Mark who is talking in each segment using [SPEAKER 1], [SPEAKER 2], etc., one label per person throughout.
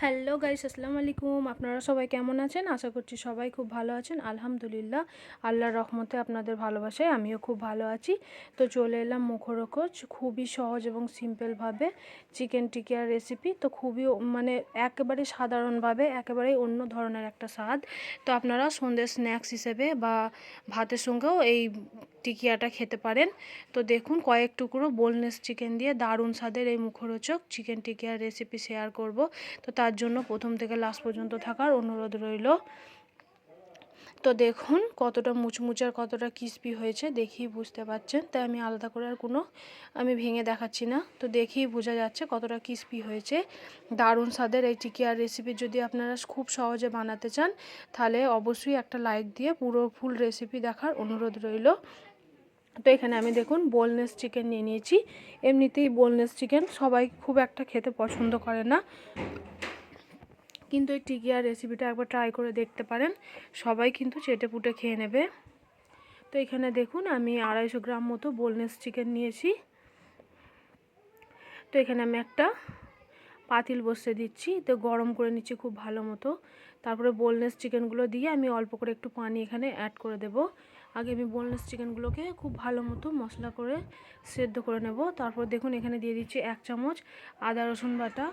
[SPEAKER 1] Hello guys, আসসালামু আলাইকুম। আপনারা সবাই কেমন আছেন? আশা করছি সবাই খুব ভালো আছেন। আলহামদুলিল্লাহ, আল্লাহর রহমতে আপনাদের ভালোবাসায় আমিও খুব ভালো আছি। তো চলে এলাম মুখরোকজ খুবই সহজ এবং সিম্পলভাবে চিকেন টিকিয়ার রেসিপি তো খুবই মানে একেবারে সাধারণভাবে, একেবারেই অন্য ধরনের একটা স্বাদ। তো আপনারা সন্ধ্যে স্ন্যাক্স হিসেবে বা ভাতের সঙ্গেও এই টিকিয়াটা খেতে পারেন। তো দেখুন, কয়েক টুকরো বোনলেস চিকেন দিয়ে দারুণ স্বাদের এই মুখরোচক চিকেন টিকিয়ার রেসিপি শেয়ার করব। তো তার জন্য প্রথম থেকে লাস্ট পর্যন্ত থাকার অনুরোধ রইল। তো দেখুন কতটা মুচমুচার কতটা ক্রিস্পি হয়েছে, দেখেই বুঝতে পারছেন তাই আমি আলাদা করে আর কোনো আমি ভেঙে দেখাচ্ছি না। তো দেখেই বোঝা যাচ্ছে কতটা ক্রিস্পি হয়েছে। দারুণ স্বাদের এই টিকিয়ার রেসিপি যদি আপনারা খুব সহজে বানাতে চান, তাহলে অবশ্যই একটা লাইক দিয়ে পুরো ফুল রেসিপি দেখার অনুরোধ রইল। তো এখানে আমি দেখুন বোলনেস চিকেন নিয়ে নিয়েছি। এমনিতেই বোলনেস চিকেন সবাই খুব একটা খেতে পছন্দ করে না। কিন্তু এই টিকিয়ার রেসিপিটা একবার ট্রাই করে দেখতে পারেন। সবাই কিন্তু চেটে পুটে খেয়ে নেবে। তো এখানে দেখুন, আমি আড়াইশো গ্রাম মতো বোলনেস চিকেন নিয়েছি। তো এখানে আমি একটা পাতিল বসে দিচ্ছি। তো গরম করে নিচ্ছি খুব ভালো মতো। তারপরে বোলনেস চিকেনগুলো দিয়ে আমি অল্প করে একটু পানি এখানে অ্যাড করে দেব। আগে আমি বোলনেস চিকেনগুলোকে খুব ভালো মতো মশলা করে সেদ্ধ করে নেব। তারপর দেখুন, এখানে দিয়ে দিচ্ছি এক চামচ আদা রসুন বাটা।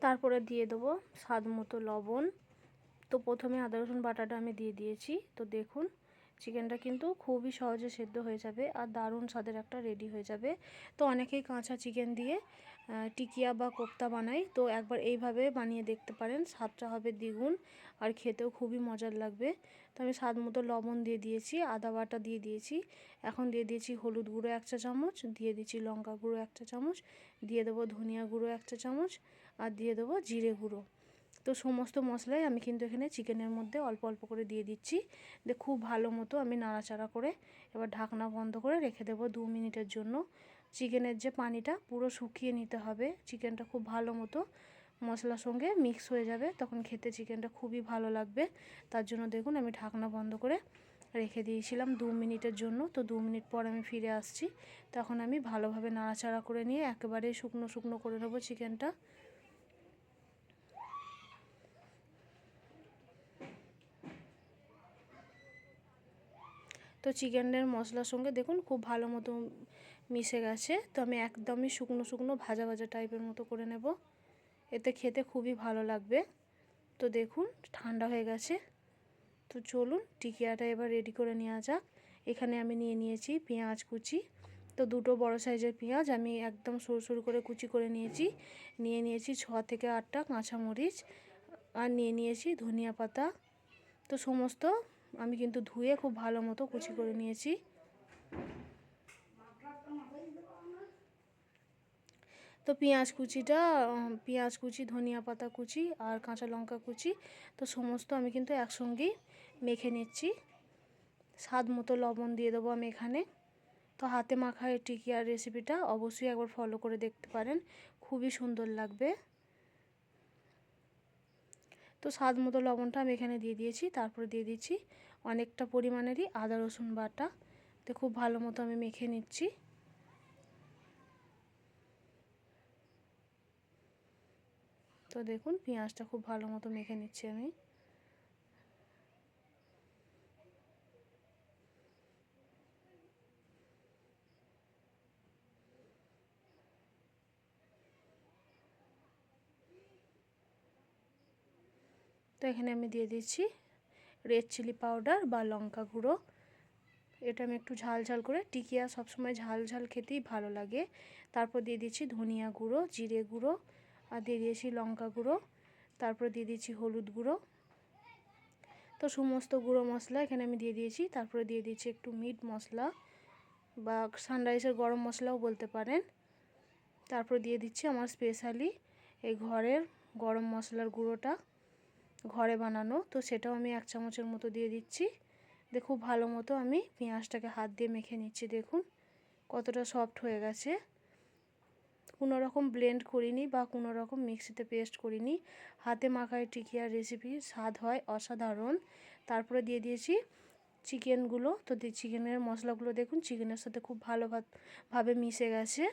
[SPEAKER 1] তারপরে দিয়ে দেবো স্বাদ মতো লবণ। তো প্রথমে আদা রসুন বাটাটা আমি দিয়ে দিয়েছি। তো দেখুন চিকেনটা কিন্তু খুবই সহজে সেদ্ধ হয়ে যাবে আর দারুণ স্বাদের একটা রেডি হয়ে যাবে। তো অনেকেই কাঁচা চিকেন দিয়ে টিকিয়া বা কোপ্তা বানাই তো একবার এইভাবে বানিয়ে দেখতে পারেন, স্বাদটা হবে দ্বিগুণ আর খেতেও খুবই মজার লাগবে। তো আমি স্বাদ মতো লবণ দিয়ে দিয়েছি, আদা বাটা দিয়ে দিয়েছি। এখন দিয়ে দিয়েছি হলুদ গুঁড়ো এক চা চামচ, দিয়ে দিচ্ছি লঙ্কা গুঁড়ো এক চা চামচ, দিয়ে দেবো ধনিয়া গুঁড়ো এক চা চামচ আর দিয়ে দেবো জিরে গুঁড়ো। তো সমস্ত মশলাই আমি কিন্তু এখানে চিকেনের মধ্যে অল্প অল্প করে দিয়ে দিচ্ছি। দিয়ে খুব ভালো মতো আমি নাড়াচাড়া করে এবার ঢাকনা বন্ধ করে রেখে দেবো দু মিনিটের জন্য। চিকেনের যে পানিটা পুরো শুকিয়ে নিতে হবে। চিকেনটা খুব ভালো মতো মশলার সঙ্গে মিক্স হয়ে যাবে। তখন খেতে চিকেনটা খুবই ভালো লাগবে। তার জন্য দেখুন আমি ঢাকনা বন্ধ করে রেখে দিয়েছিলাম দু মিনিটের জন্য। তো দু মিনিট পর আমি ফিরে আসছি। তখন আমি ভালোভাবে নাড়াচাড়া করে নিয়ে একেবারে শুকনো শুকনো করে নেব চিকেনটা। তো চিকেনের মশলার সঙ্গে দেখুন খুব ভালো মতো মিশে গেছে। তো আমি একদমই শুকনো শুকনো ভাজা ভাজা টাইপের মতো করে নেব। এতে খেতে খুবই ভালো লাগবে। তো দেখুন ঠান্ডা হয়ে গেছে। তো চলুন টিকিয়াটা এবার রেডি করে নেওয়া যাক। এখানে আমি নিয়ে নিয়েছি পেঁয়াজ কুচি। তো দুটো বড় সাইজের পেঁয়াজ আমি একদম সরু সরু করে কুচি করে নিয়েছি। নিয়ে নিয়েছি ছ থেকে আটটা কাঁচামরিচ। আর নিয়ে নিয়েছি ধনিয়া পাতা। তো সমস্ত আমি কিন্তু ধুয়ে খুব ভালো মতো কুচি করে নিয়েছি। তো পেঁয়াজ কুচিটা পেঁয়াজ কুচি, ধনিয়া পাতা কুচি আর কাঁচা লঙ্কা কুচি, তো সমস্ত আমি কিন্তু একসঙ্গেই মেখে নিচ্ছি। স্বাদ মতো লবণ দিয়ে দেবো আমি এখানে। তো হাতে মাখা এই টিকিয়ার রেসিপিটা অবশ্যই একবার ফলো করে দেখতে পারেন। খুবই সুন্দর লাগবে। তো স্বাদ মতো লবণটা আমি এখানে দিয়ে দিয়েছি। তারপরে দিয়ে দিচ্ছি অনেকটা পরিমাণেরই আদা, রসুন বাটা। তো খুব ভালো মতো আমি মেখে নিচ্ছি। তো দেখুন, পেঁয়াজটা খুব ভালো মতো মেখে নিচ্ছি আমি। তো এখানে আমি দিয়ে দিচ্ছি রেড চিলি পাউডার বা লঙ্কা গুঁড়ো। এটা আমি একটু ঝাল ঝাল করে টিকিয়া সবসময় ঝাল ঝাল খেতেই ভালো লাগে। তারপর দিয়ে দিচ্ছি ধনিয়া গুঁড়ো, জিরে গুঁড়ো আর দিয়ে দিয়েছি লঙ্কা গুঁড়ো। তারপর দিয়ে দিচ্ছি হলুদ গুঁড়ো। তো সমস্ত গুঁড়ো মশলা এখানে আমি দিয়ে দিয়েছি। তারপরে দিয়ে দিচ্ছি একটু মিট মশলা বা সানরাইসের গরম মশলাও বলতে পারেন। তারপর দিয়ে দিচ্ছি আমার স্পেশালি এই ঘরের গরম মশলার গুঁড়োটা। ঘরে বানানো, তো সেটাও আমি এক চামচের মতো দিয়ে দিচ্ছি। দিয়ে খুব ভালো মতো আমি পেঁয়াজটাকে হাত দিয়ে মেখে নিচ্ছি, দেখুন। কতটা সফট হয়ে গেছে। কোনো রকম ব্লেন্ড করিনি বা কোনো রকম মিক্সিতে পেস্ট করিনি। হাতে মাখায় টিকিয়ার রেসিপি স্বাদ হয় অসাধারণ। তারপরে দিয়ে দিয়েছি চিকেনগুলো তো চিকেনের মশলাগুলো দেখুন চিকেনের সাথে খুব ভালোভাবে মিশে গেছে।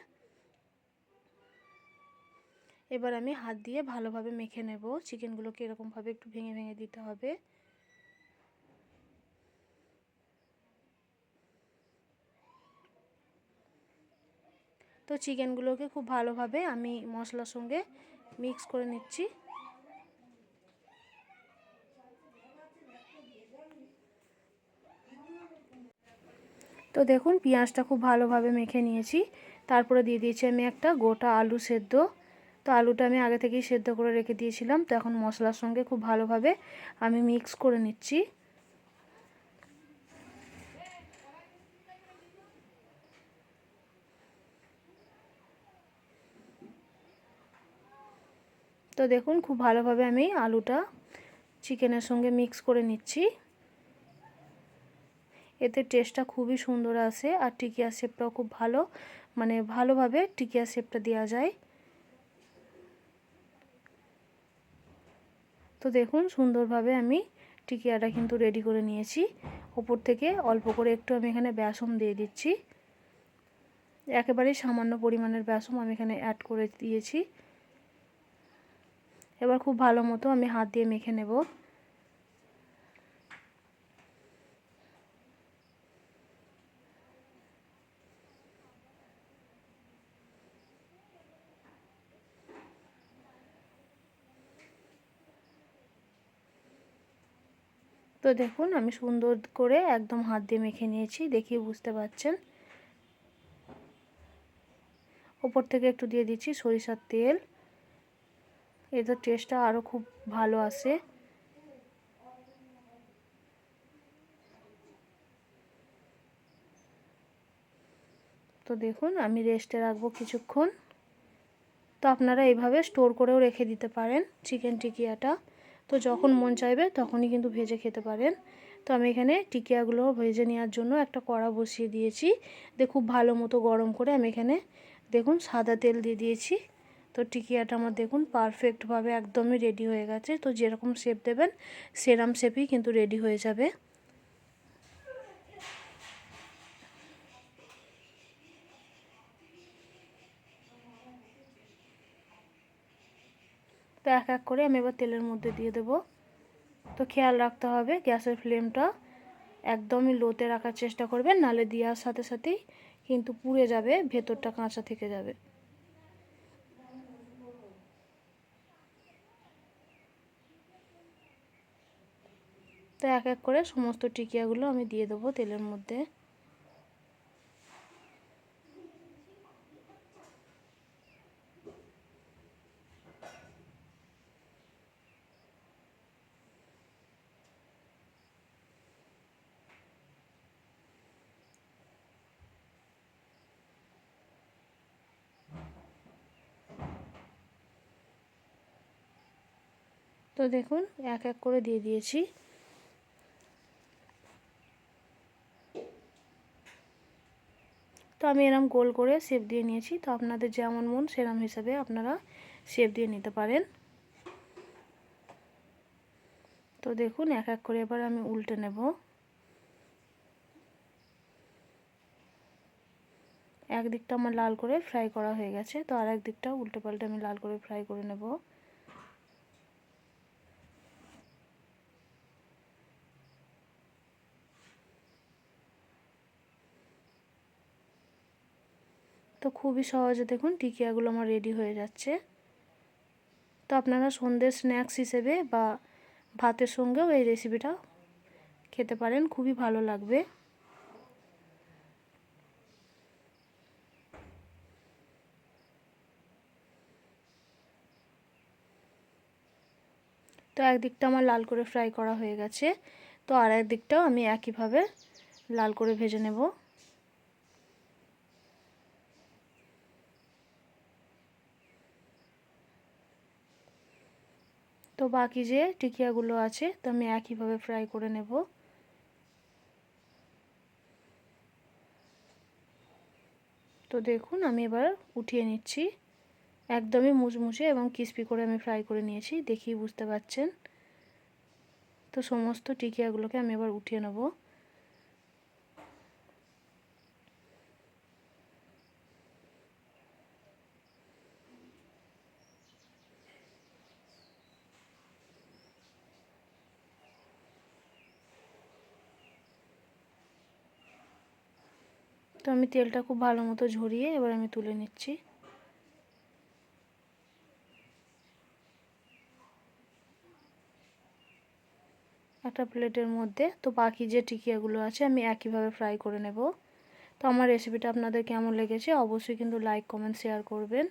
[SPEAKER 1] এবার আমি হাত দিয়ে ভালোভাবে মেখে নেব। চিকেনগুলোকে এরকমভাবে একটু ভেঙে ভেঙে দিতে হবে। তো চিকেনগুলোকে খুব ভালোভাবে আমি মশলার সঙ্গে মিক্স করে নিচ্ছি। তো দেখুন, পেঁয়াজটা খুব ভালোভাবে মেখে নিয়েছি। তারপরে দিয়ে দিয়েছি আমি একটা গোটা আলু সেদ্ধ। তো আলুটা আমি আগে থেকেই সেদ্ধ করে রেখে দিয়েছিলাম। তো এখন মশলার সঙ্গে খুব ভালোভাবে আমি মিক্স করে নিচ্ছি। তো দেখুন, খুব ভালোভাবে আমি আলুটা চিকেনের সঙ্গে মিক্স করে নিচ্ছি। এতে টেস্টটা খুবই সুন্দর আসে আর টিকিয়া শেপটাও খুব ভালো মানে ভালোভাবে টিকিয়া শেপটা দেওয়া যায়। তো দেখুন, সুন্দরভাবে আমি টিকিয়াটা কিন্তু রেডি করে নিয়েছি। ওপর থেকে অল্প করে একটু আমি এখানে বেসম দিয়ে দিচ্ছি। একেবারেই সামান্য পরিমাণের বেসম আমি এখানে অ্যাড করে দিয়েছি। এবার খুব ভালো মতো আমি হাত দিয়ে মেখে নেব। তো দেখুন, আমি সুন্দর করে একদম হাত দিয়ে মেখে নিয়েছি দেখিয়ে বুঝতে পারছেন ওপর থেকে একটু দিয়ে দিচ্ছি সরিষার তেল। এদের টেস্টটা আরও খুব ভালো আসে। তো দেখুন, আমি রেস্টে রাখব কিছুক্ষণ। তো আপনারা এইভাবে স্টোর করেও রেখে দিতে পারেন চিকেন টিকিয়াটা তো যখন মন চাইবে তখনই কিন্তু ভেজে খেতে পারেন। তো আমি এখানে টিকিয়াগুলো ভেজে নেওয়ার জন্য একটা কড়া বসিয়ে দিয়েছি। দিয়ে খুব ভালো মতো গরম করে আমি এখানে দেখুন সাদা তেল দিয়ে দিয়েছি। তো টিকিয়াটা আমার দেখুন পারফেক্টভাবে একদমই রেডি হয়ে গেছে। তো যেরকম শেপ দেবেন, সেরাম শেপই কিন্তু রেডি হয়ে যাবে। তো এক এক করে আমি এবার তেলের মধ্যে দিয়ে দেব। তো খেয়াল রাখতে হবে গ্যাসের ফ্লেমটা একদমই লোতে রাখার চেষ্টা করবেন, নালে দেওয়ার সাথে সাথেই কিন্তু পুড়ে যাবে, ভেতরটা কাঁচা থেকে যাবে। তো এক এক করে সমস্ত টিকিয়াগুলো আমি দিয়ে দেবো তেলের মধ্যে। তো দেখুন, এক এক করে দিয়ে দিয়েছি। তো আমি এরম গোল করে শেপ দিয়ে নিয়েছি। তো আপনাদের যেমন মন, সেরম হিসাবে আপনারা শেপ দিয়ে নিতে পারেন। তো দেখুন, এক এক করে এবার আমি উল্টে নেব। একদিকটা আমার লাল করে ফ্রাই করা হয়ে গেছে, তো আর একদিকটা উল্টে পাল্টে আমি লাল করে ফ্রাই করে নেব। তো খুবই সহজে দেখুন টিকিয়াগুলো আমার রেডি হয়ে যাচ্ছে। তো আপনারা সন্ধ্যের স্ন্যাক্স হিসেবে বা ভাতের সঙ্গেও এই রেসিপিটা খেতে পারেন, খুবই ভালো লাগবে। তো একদিকটা আমার লাল করে ফ্রাই করা হয়ে গেছে, তো আর একদিকটাও আমি একইভাবে লাল করে ভেজে নেব। তো বাকি যে টিকিয়াগুলো আছে, তো আমি একইভাবে ফ্রাই করে নেব। তো দেখুন, আমি এবার উঠিয়ে নিচ্ছি। একদমই মুচমুচে এবং ক্রিস্পি করে আমি ফ্রাই করে নিয়েছি দেখি বুঝতে পারছেন তো সমস্ত টিকিয়াগুলোকে আমি এবার উঠিয়ে নেব। তো আমি তেলটা খুব ভালো মতো ঝরিয়ে এবার আমি তুলে নিচ্ছি। একটা প্লেটের মধ্যে। তো বাকি যে টিকিয়াগুলো আছে আমি একইভাবে ফ্রাই করে নেব। তো আমার রেসিপিটা আপনাদের কেমন লেগেছে অবশ্যই কিন্তু লাইক, কমেন্ট, শেয়ার করবেন।